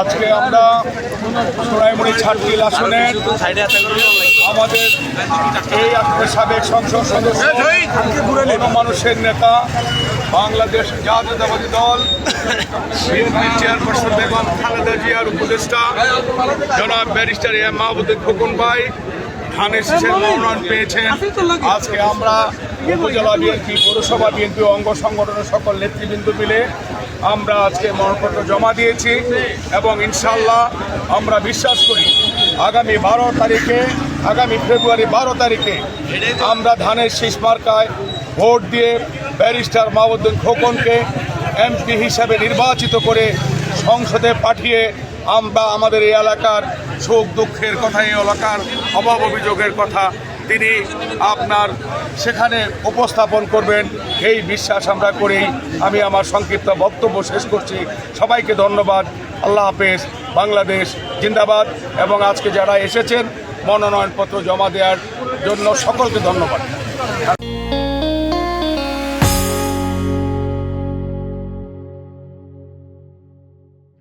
আজকে আমরা সোনাইমুড়ি ছাটকিল আসনের আমাদের এই সাবেক সংসদ সদস্য মানুষের নেতা বাংলাদেশ জাতীয়তাবাদী দল বিএনপির চেয়ারপারসন বেগম খালেদা জিয়ার উপদেষ্টা, জনাব ব্যারিস্টার এ মাহবুদুল খোকন ভাই ধানের শীষের মনোনয়ন পেয়েছেন। আজকে আমরা উপজেলা বিএনপি, পৌরসভা বিএনপি, অঙ্গ সংগঠনের সকল নেতৃবৃন্দ মিলে আমরা আজকে মনোনয়নপত্র জমা দিয়েছি এবং ইনশাল্লাহ আমরা বিশ্বাস করি আগামী বারো তারিখে, আগামী ফেব্রুয়ারি বারো তারিখে আমরা ধানের শীষ মার্কায় ভোট দিয়ে ব্যারিস্টার মাহবুদ্দিন খোকনকে এমপি হিসাবে নির্বাচিত করে সংসদে পাঠিয়ে আমরা আমাদের এই এলাকার সুখ দুঃখের কথা, এই এলাকার অভাব অভিযোগের কথা তিনি আপনার সেখানে উপস্থাপন করবেন। এই বিশ্বাস আমরা করেই আমি আমার সংক্ষিপ্ত বক্তব্য শেষ করছি। সবাইকে ধন্যবাদ। আল্লাহ হাফেজ। বাংলাদেশ জিন্দাবাদ। এবং আজকে যারা এসেছেন, মনোনয়নপত্র জমা দেওয়ার জন্য সকলকে ধন্যবাদ।